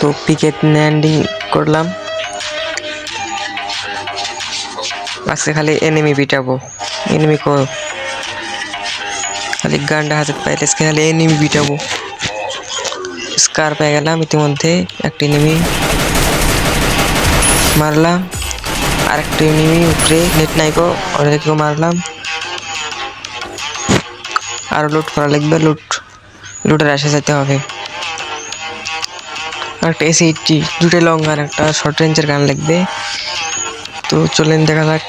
তো picket landing করলাম। আজকে খালি এনিমি পিটাবো। এনিমি কো খালি গান্ডা হাতে পাইলে আজকে খালি এনিমি পিটাবো। স্কার পেয়ে গেলাম, ইতিমধ্যে একটি এনিমি মারলাম। আরেকটি এনিমি উপরে নেট নাইকো ওদেরকেও মারলাম। আরও লুট করা লাগবে লুট লুটের আসে যেতে হবে। একটা এসি দুটো লং আর একটা শর্ট রেঞ্জের গান লাগবে। তো চলেন দেখা যাক।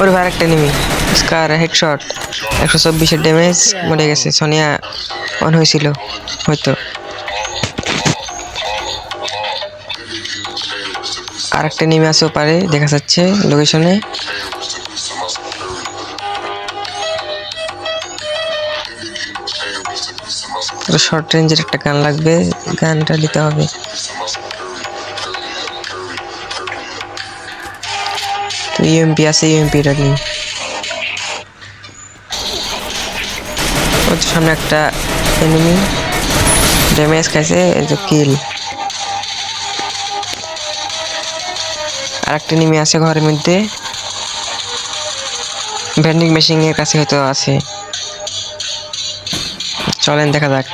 ওর ভাই একটা নিমি স্কার হেডশট একশো চব্বিশের ড্যামেজ মরে গেছে। সোনিয়া অন হয়েছিল হয়তো। আর একটা নেমে আসেও পারে দেখা যাচ্ছে লোকেশনে শর্ট রেঞ্জের একটা গান লাগবে, গানটা নিতে হবে। ইউএমপি আছে ইউএমপিটা নিই ওর সামনে একটা এনিমি ড্যামেজ খাইছে যে কিল আর একটা এনিমি আছে ঘরের মধ্যে। ভেন্ডিং মেশিন এর কাছে হয়তো আছে। চলেন, দেখা যাক।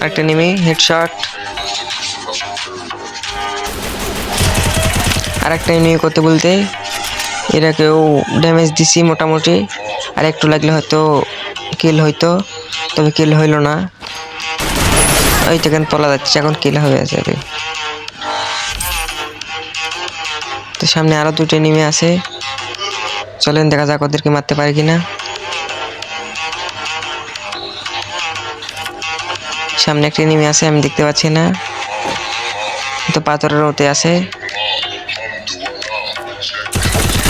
আরেকটা নেমে হেডশট আর একটা এনিমি করতে বলতে, এটাকেও ড্যামেজ দিছি মোটামুটি। আর একটু লাগলে হয়তো কিল হইতো, তবে কিল হইল না। ওই তো এখন তোলা যাচ্ছে, এখন কিল হয়ে যাবে তো সামনে আরও দুটো নেমে আছে। চলেন দেখা যাক ওদেরকে মারতে পারি কিনা। সামনে একটি নেমে আছে, আমি দেখতে পাচ্ছি না। তো পাথরের ওতে আছে।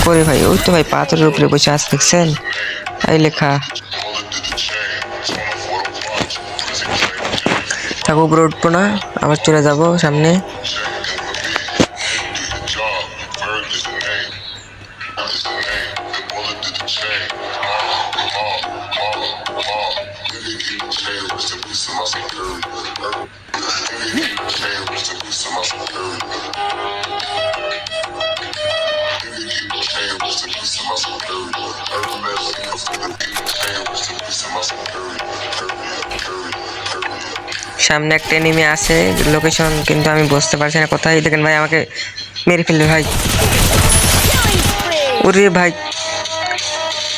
করে ভাই? ওই তো ভাই পাথরের উপরে বসে আছে, দেখছেন? এই লেখা। থাকো, উপরে উঠবো না, আবার চলে যাব সামনে। সামনে একটা এনিমি আছে লোকেশন কিন্তু আমি বুঝতে পারছি না কোথায়। দেখেন ভাই, আমাকে মেরে ফেলবে ভাই। ওরে ভাই,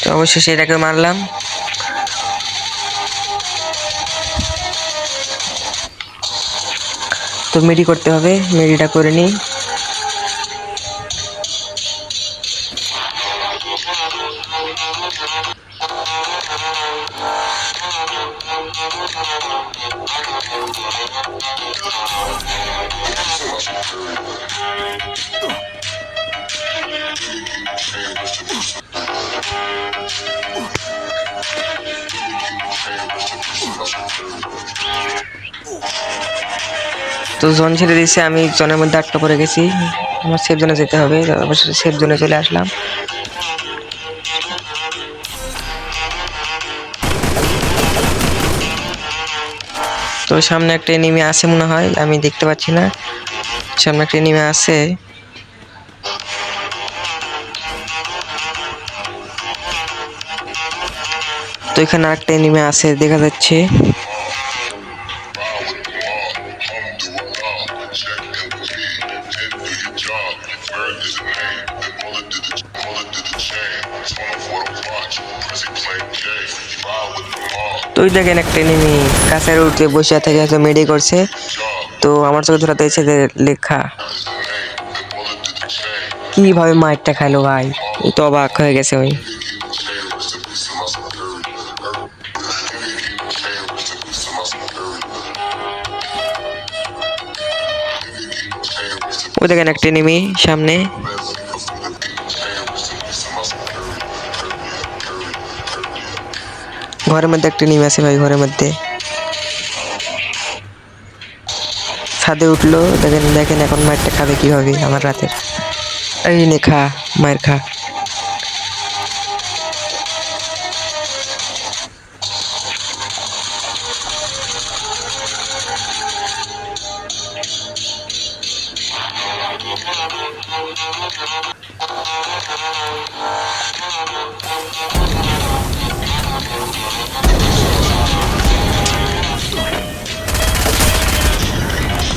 তো অবশেষে এটাকে মারলাম। তো মেডি করতে হবে মেডিটা করে নিই। তো জোন ছেড়ে দিয়েছে, আমি জোনের মধ্যে আটকা পড়ে গেছি। আমার সেফ জোনে যেতে হবে, অবশ্যই সেফ জোনে চলে আসলাম। তো সামনে একটা এনিমি আছে মনে হয়, আমি দেখতে পাচ্ছি না। সামনে একটা এনিমি আছে। তো এখানে আরেকটা এনিমি আছে, দেখা যাচ্ছে। তো ওই দেখেন একটা এনিমি কাছের উঠে বসে থেকে হয়তো মেডি করছে। তো আমার চোখে ধরাতে এসে লেখা। কীভাবে মাইরটা খাইলো ভাই? তো অবাক হয়ে গেছে ওই ওই দেখেন একটা নেমি সামনে। ঘরের মধ্যে একটা নেমে আছে ভাই, ঘরের মধ্যে। ছাদে উঠল, দেখেন দেখেন এখন মায়েরটা খাবে কীভাবে, আমার রাতের এই নে, খা, মায়ের খা।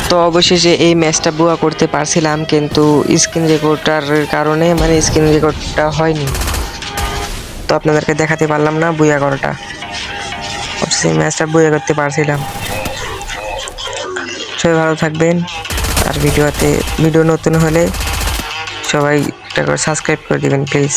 তো অবশেষে এই ম্যাচটা বুয়া করতে পারছিলাম, কিন্তু স্ক্রিন রেকর্ডটার কারণে মানে স্ক্রিন রেকর্ডটা হয়নি। তো আপনাদেরকে দেখাতে পারলাম না বুয়া করাটা। সেই ম্যাচটা বুয়া করতে পারছিলাম। সবাই ভালো থাকবেন। আর ভিডিওতে, ভিডিও নতুন হলে সবাই সাবস্ক্রাইব করে দিবেন, প্লিজ।